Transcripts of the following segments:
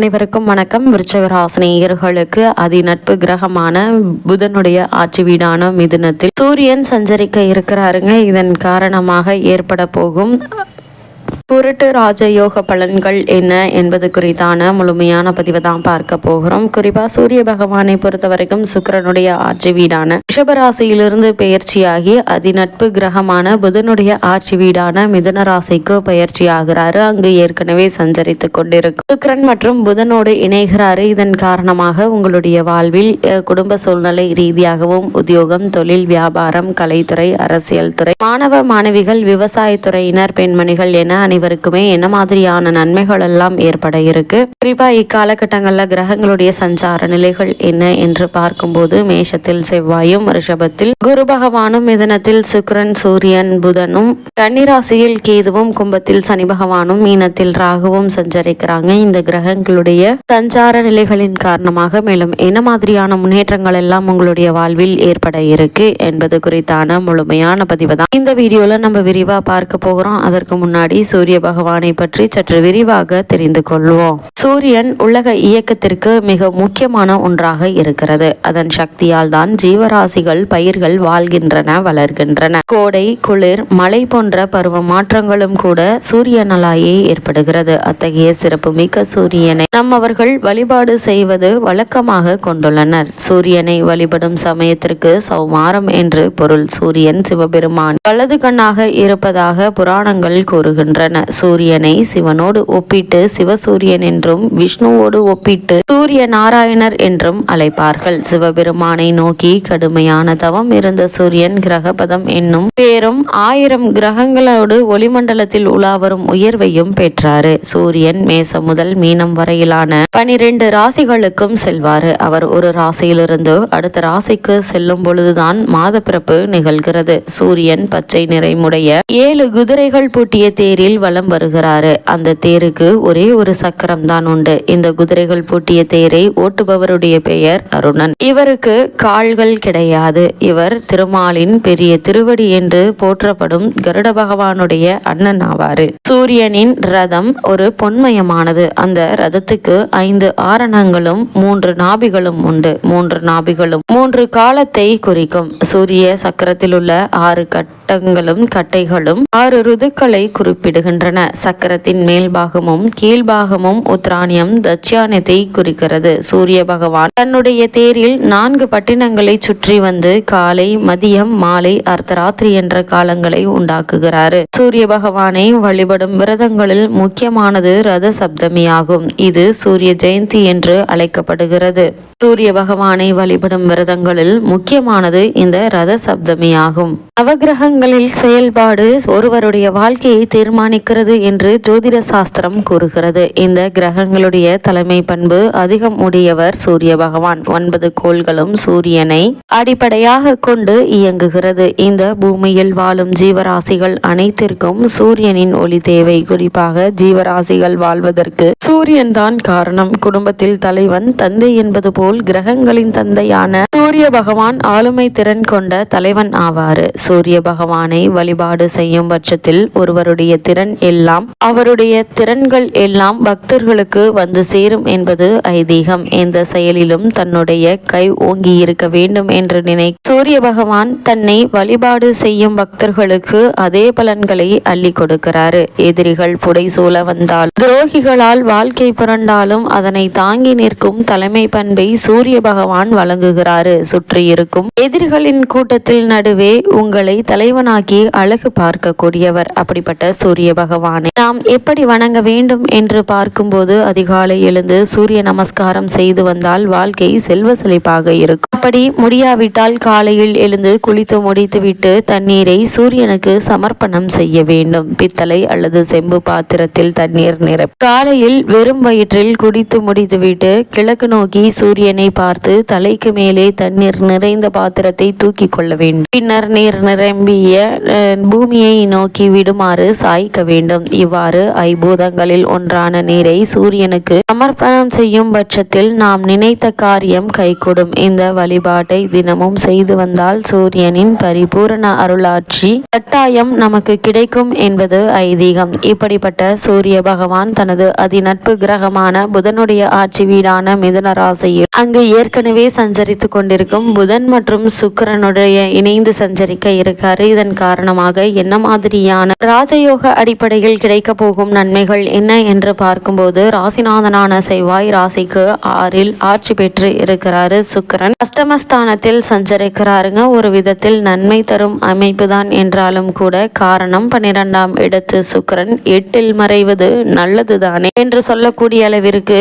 அனைவருக்கும் வணக்கம். விருச்சகராசினியர்களுக்கு அதிநட்பு கிரகமான புதனுடைய ஆட்சி வீடான மிதுனத்தில் சூரியன் சஞ்சரிக்க இருக்கிறாருங்க. இதன் காரணமாக ஏற்பட போகும் புரட்டு ராஜயோக பலன்கள் என்ன என்பது குறித்தான முழுமையான பதிவை தான் பார்க்க போகிறோம். குறிப்பா சூரிய பகவானை பொறுத்த வரைக்கும் சுக்கிரனுடைய ஆட்சி வீடான ரிஷபராசியிலிருந்து பெயர்ச்சியாகி அதிநட்பு கிரகமான புதனுடைய ஆட்சி வீடான மிதன ராசிக்கு பயிற்சி ஆகிறாரு அங்கு ஏற்கனவே சஞ்சரித்து கொண்டிருக்கும். சுக்கிரன் மற்றும் புதனோடு இணைகிறாரு. இதன் காரணமாக உங்களுடைய வாழ்வில் குடும்ப சூழ்நிலை ரீதியாகவும் உத்தியோகம் தொழில் வியாபாரம் கலைத்துறை அரசியல் துறை மாணவ மாணவிகள் விவசாயத்துறையினர் பெண்மணிகள் என அனைவருக்குமே என்ன மாதிரியான நன்மைகள் எல்லாம் ஏற்பட இருக்கு? குறிப்பா இக்காலகட்டங்கள்ல கிரகங்களுடைய சஞ்சார நிலைகள் என்ன என்று பார்க்கும்போது மேஷத்தில் செவ்வாயும் ரிஷபத்தில் குரு பகவானும் மிதனத்தில் சுக்கிரன் சூரியன் புதனும் கன்னிராசியில் கேதுவும் கும்பத்தில் சனி பகவானும் மீனத்தில் ராகுவும் சஞ்சரிக்கிறாங்க. இந்த கிரகங்களுடைய சஞ்சார நிலைகளின் காரணமாக மேலும் என்ன மாதிரியான முன்னேற்றங்கள் எல்லாம் உங்களுடைய வாழ்வில் ஏற்பட இருக்கு என்பது குறித்தான முழுமையான பதிவு தான் இந்த வீடியோல நம்ம விரிவா பார்க்க போகிறோம் அதற்கு முன்னாடி சூரிய சூரிய பகவானை பற்றி சற்று விரிவாக தெரிந்து கொள்வோம். சூரியன் உலக இயக்கத்திற்கு மிக முக்கியமான ஒன்றாக இருக்கிறது. அதன் சக்தியால் தான் ஜீவராசிகள் பயிர்கள் வாழ்கின்றன வளர்கின்றன. கோடை குளிர் மழை போன்ற பருவ மாற்றங்களும் கூட சூரியனாலேயே ஏற்படுகிறது. அத்தகைய சிறப்புமிக்க சூரியனை நம்மவர்கள் வழிபாடு செய்வது வழக்கமாக கொண்டுள்ளனர். சூரியனை வழிபடும் சமயத்திற்கு சௌமாரம் என்று பொருள். சூரியன் சிவபெருமான் வலது கண்ணாக இருப்பதாக புராணங்கள் கூறுகின்றன. சூரியனை சிவனோடு ஒப்பிட்டு சிவசூரியன் என்றும் விஷ்ணுவோடு ஒப்பிட்டு சூரிய நாராயணர் என்றும் அழைப்பார்கள். சிவபெருமானை நோக்கி கடுமையான தவம் இருந்த சூரியன் கிரகபதம் என்னும் பேரும் ஆயிரம் கிரகங்களோடு ஒளிமண்டலத்தில் உலாவரும் உயர்வையும் பெற்றாரு. சூரியன் மேச முதல் மீனம் வரையிலான பனிரெண்டு ராசிகளுக்கும் செல்வாரு. அவர் ஒரு ராசியிலிருந்து அடுத்த ராசிக்கு செல்லும் பொழுதுதான் மாத பிறப்பு நிகழ்கிறது. சூரியன் பச்சை நிறைமுடைய ஏழு குதிரைகள் பூட்டிய தேரில் வலம் வருகிறாரு. அந்த தேருக்கு ஒரே ஒரு சக்கரம் தான் உண்டு. இந்த குதிரைகள் பூட்டிய தேரை ஓட்டுபவருடைய பெயர் அருணன். இவருக்கு கால்கள் கிடையாது. இவர் திருமாலின் பெரிய திருவடி என்று போற்றப்படும் கருட பகவானுடைய அண்ணன் ஆவாரு. சூரியனின் ரதம் ஒரு பொன்மயமானது. அந்த ரதத்துக்கு ஐந்து ஆரணங்களும் மூன்று நாபிகளும் உண்டு. மூன்று நாபிகளும் மூன்று காலத்தை குறிக்கும். சூரிய சக்கரத்தில் உள்ள ஆறு வட்டங்களும் கட்டைகளும் ஆறு ருதுக்களை குறிப்பிடுகின்றன. சக்கரத்தின் மேல்பாகமும் கீழ்பாகமும் உத்ராணியம் தட்சியானத்தை குறிக்கிறது. சூரிய பகவான் தன்னுடைய தேரில் நான்கு பட்டினங்களை சுற்றி வந்து காலை மதியம் மாலை அர்த்தராத்திரி என்ற காலங்களை உண்டாக்குகிறாரு. சூரிய பகவானை வழிபடும் விரதங்களில் முக்கியமானது ரத சப்தமி ஆகும் இது சூரிய ஜெயந்தி என்று அழைக்கப்படுகிறது. சூரிய பகவானை வழிபடும் விரதங்களில் முக்கியமானது இந்த ரத சப்தமி ஆகும் நவகிரகங்களில் செயல்பாடு ஒருவருடைய வாழ்க்கையை தீர்மானிக்கிறது என்று ஜோதிட சாஸ்திரம் கூறுகிறது. இந்த கிரகங்களுடைய தலைமை பண்பு அதிகம் உடையவர் சூரிய பகவான். ஒன்பது கோள்களும் சூரியனை அடிப்படையாக கொண்டு இயங்குகிறது. இந்த பூமியில் வாழும் ஜீவராசிகள் அனைத்திற்கும் சூரியனின் ஒளி தேவை. குறிப்பாக ஜீவராசிகள் வாழ்வதற்கு சூரியன் தான் காரணம். குடும்பத்தில் தலைவன் தந்தை என்பது போல் கிரகங்களின் தந்தையான சூரிய பகவான் ஆளுமை திறன் கொண்ட தலைவன் ஆவாறு சூரிய பகவானை வழிபாடு செய்யும் பட்சத்தில் ஒருவருடைய திறன் எல்லாம் அவருடைய திறன்கள் எல்லாம் பக்தர்களுக்கு வந்து சேரும் என்பது ஐதீகம். எந்த செயலிலும் தன்னுடைய கை ஓங்கி இருக்க வேண்டும் என்று நினை சூரிய பகவான் தன்னை வழிபாடு செய்யும் பக்தர்களுக்கு அதே பலன்களை அள்ளி கொடுக்கிறாரு. எதிரிகள் புடைசூழ வந்தால் துரோகிகளால் வாழ்க்கை புரண்டாலும் அதனை தாங்கி நிற்கும் தலைமை பண்பை சூரிய பகவான் வழங்குகிறாரு. சுற்றி இருக்கும் எதிரிகளின் கூட்டத்தில் நடுவே உங்கள் தலைவனாக்கி அழகு பார்க்கக்கூடியவர் அப்படிப்பட்ட சூரிய பகவானை. நாம் எப்படி வணங்க வேண்டும் என்று பார்க்கும்போது அதிகாலை எழுந்து சூரிய நமஸ்காரம் செய்து வந்தால் வாழ்க்கை செல்வ செழிப்பாக இருக்கும். அப்படி முடியாவிட்டால் காலையில் எழுந்து குளித்து முடித்துவிட்டு தண்ணீரை சூரியனுக்கு சமர்ப்பணம் செய்ய வேண்டும். பித்தளை அல்லது செம்பு பாத்திரத்தில் தண்ணீர் நிரப்பி காலையில் வெறும் வயிற்றில் குடித்து முடித்துவிட்டு கிழக்கு நோக்கி சூரியனை பார்த்து தலைக்கு மேலே தண்ணீர் நிறைந்த பாத்திரத்தை தூக்கி கொள்ள வேண்டும். பின்னர் நீர் நிரம்பிய பூமியை நோக்கி விடுமாறு சாய்க்க வேண்டும். இவ்வாறு ஐபூதங்களில் ஒன்றான நீரை சூரியனுக்கு சமர்ப்பணம் செய்யும் பட்சத்தில் நாம் நினைத்த காரியம் கைகூடும். இந்த வழிபாட்டை தினமும் செய்து வந்தால் சூரியனின் பரிபூரண அருளாட்சி கட்டாயம் நமக்கு கிடைக்கும் என்பது ஐதீகம். இப்படிப்பட்ட சூரிய பகவான் தனது அதிநட்பு கிரகமான புதனுடைய ஆட்சி வீடான மிதன ராசியில் அங்கு ஏற்கனவே சஞ்சரித்து கொண்டிருக்கும் புதன் மற்றும் சுக்கிரனுடைய இணைந்து சஞ்சரிக்க இருக்காரு. இதன் காரணமாக என்ன மாதிரியான ராஜயோக அடிப்படையில் கிடைக்க போகும் நன்மைகள் என்ன என்று பார்க்கும்போது ராசிநாதனான செவ்வாய் ராசிக்கு ஆறில் ஆட்சி பெற்று இருக்கிறாரு சுக்கிரன். அஷ்டமஸ்தானத்தில் சஞ்சரிக்கிறாருங்க. ஒரு விதத்தில் நன்மை தரும் அமைப்பு தான் என்றாலும் கூட காரணம் பன்னிரெண்டாம் இடத்து சுக்கிரன். எட்டில் மறைவது நல்லதுதானே என்று சொல்லக்கூடிய அளவிற்கு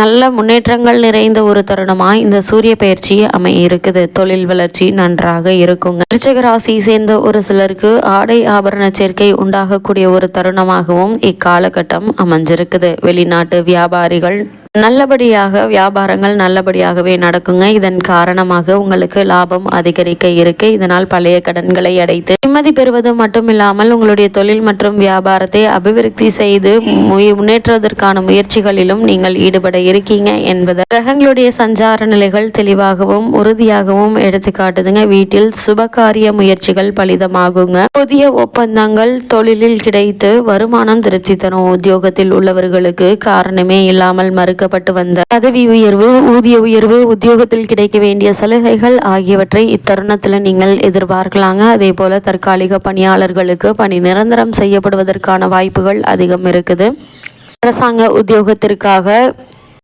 நல்ல முன்னேற்றங்கள் நிறைந்த ஒரு தருணமா இந்த சூரிய பயிற்சி அமை இருக்குது தொழில் வளர்ச்சி நன்றாக இருக்குங்க. விருச்சக ராசியை சேர்ந்த ஒரு சிலருக்கு ஆடை ஆபரண சேர்க்கை உண்டாகக்கூடிய ஒரு தருணமாகவும் இக்காலகட்டம் அமைஞ்சிருக்குது. வெளிநாட்டு வியாபாரிகள் நல்லபடியாக வியாபாரங்கள் நல்லபடியாகவே நடக்குங்க. இதன் காரணமாக உங்களுக்கு லாபம் அதிகரிக்க இருக்கு. இதனால் பழைய கடன்களை அடைத்து நிம்மதி பெறுவது மட்டும் இல்லாமல் உங்களுடைய தொழில் மற்றும் வியாபாரத்தை அபிவிருத்தி செய்து முன்னேற்றுவதற்கான முயற்சிகளிலும் நீங்கள் ஈடுபட இருக்கீங்க என்பது கிரகங்களுடைய சஞ்சார நிலைகள் தெளிவாகவும் உறுதியாகவும் எடுத்து காட்டுதுங்க. வீட்டில் சுபகாரிய முயற்சிகள் பலிதமாகுங்க. புதிய ஒப்பந்தங்கள் தொழிலில் கிடைத்து வருமானம் திருப்தி தரும். உத்தியோகத்தில் உள்ளவர்களுக்கு காரணமே இல்லாமல் மறுக்க வழங்கப்பட்டு வந்த பதவி உயர்வு ஊதிய உயர்வு உத்தியோகத்தில் கிடைக்க வேண்டிய சலுகைகள் ஆகியவற்றை இத்தருணத்தில் நீங்கள் எதிர்பார்க்கலாங்க. அதே போல தற்காலிக பணியாளர்களுக்கு பணி நிரந்தரம் செய்யப்படுவதற்கான வாய்ப்புகள் அதிகம் இருக்குது. அரசாங்க உத்தியோகத்திற்காக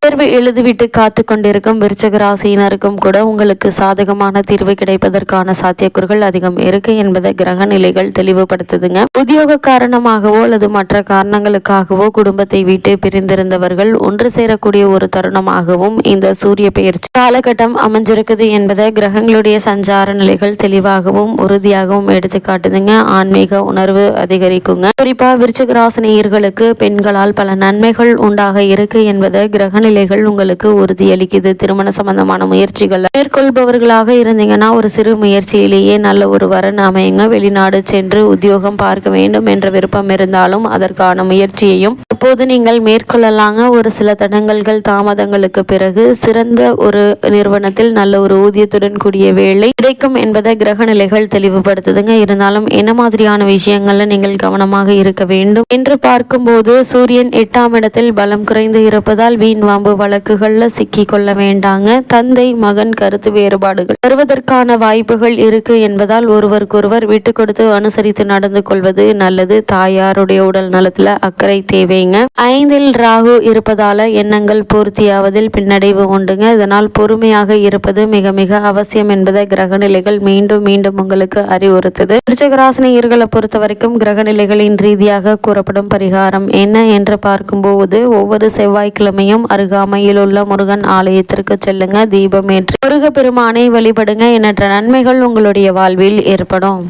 தேர்வு எழுதிவிட்டு காத்து கொண்டிருக்கும் விருச்சக ராசியினருக்கும் கூட உங்களுக்கு சாதகமான தீர்வு கிடைப்பதற்கான சாத்தியக்கூறுகள் அதிகம் இருக்கு என்பதை கிரக நிலைகள் தெளிவுபடுத்துதுங்க. உத்தியோக காரணமாகவோ அல்லது மற்ற காரணங்களுக்காகவோ குடும்பத்தை விட்டு பிரிந்திருந்தவர்கள் ஒன்று சேரக்கூடிய ஒரு தருணமாகவும் இந்த சூரிய பெயர்ச்சி காலகட்டம் அமைஞ்சிருக்குது என்பதை கிரகங்களுடைய சஞ்சார நிலைகள் தெளிவாகவும் உறுதியாகவும் எடுத்து காட்டுதுங்க ஆன்மீக உணர்வு அதிகரிக்குங்க. குறிப்பா விருச்சக ராசினியர்களுக்கு பெண்களால் பல நன்மைகள் உண்டாக இருக்கு என்பதை கிரக சூழ்நிலைகள் உங்களுக்கு உறுதியளிக்குது. திருமண சம்பந்தமான முயற்சிகள் மேற்கொள்பவர்களாக இருந்தீங்கன்னா ஒரு சிறு முயற்சியிலேயே நல்ல ஒரு வரன் அமையுங்க வெளிநாடு சென்று உத்தியோகம் பார்க்க வேண்டும் என்ற விருப்பம் இருந்தாலும் அதற்கான முயற்சியையும் இப்போது நீங்கள் மேற்கொள்ளலாங்க. ஒரு சில தடங்கல்கள் தாமதங்களுக்கு பிறகு சிறந்த ஒரு நிறுவனத்தில் நல்ல ஒரு ஊதியத்துடன் கூடிய வேலை கிடைக்கும் என்பதை கிரக நிலைகள் தெளிவுபடுத்துதுங்க. இருந்தாலும் என்ன மாதிரியான விஷயங்கள்ல நீங்கள் கவனமாக இருக்க வேண்டும் என்று பார்க்கும்போது சூரியன் எட்டாம் இடத்தில் பலம் குறைந்து இருப்பதால் வீண் வாம்பு வழக்குகள்ல சிக்கி கொள்ள வேண்டாங்க. தந்தை மகன் கருத்து வேறுபாடுகள். வருவதற்கான வாய்ப்புகள் இருக்கு என்பதால் ஒருவருக்கொருவர் விட்டு கொடுத்து அனுசரித்து நடந்து கொள்வது நல்லது. தாயாருடைய உடல் நலத்துல அக்கறை தேவைங்க. ஐந்தில் ராகு இருப்பதால எண்ணங்கள் பூர்த்தியாவதில் பின்னடைவு உண்டுங்க. இதனால் பொறுமையாக இருப்பது மிக மிக அவசியம் என்பதை கிரகநிலைகள் மீண்டும் மீண்டும் உங்களுக்கு அறிவுறுத்துது. விருச்சகராசினியர்களை பொறுத்த வரைக்கும் கிரகநிலைகளின் ரீதியாக கூறப்படும் பரிகாரம் என்ன என்று பார்க்கும்போது ஒவ்வொரு செவ்வாய்க்கிழமையும் அருகாமையில் உள்ள முருகன் ஆலயத்திற்கு செல்லுங்க தீபமேற்றி முருகப்பெருமானை வழிபடுங்க எண்ணற்ற நன்மைகள் உங்களுடைய வாழ்வில் ஏற்படும்.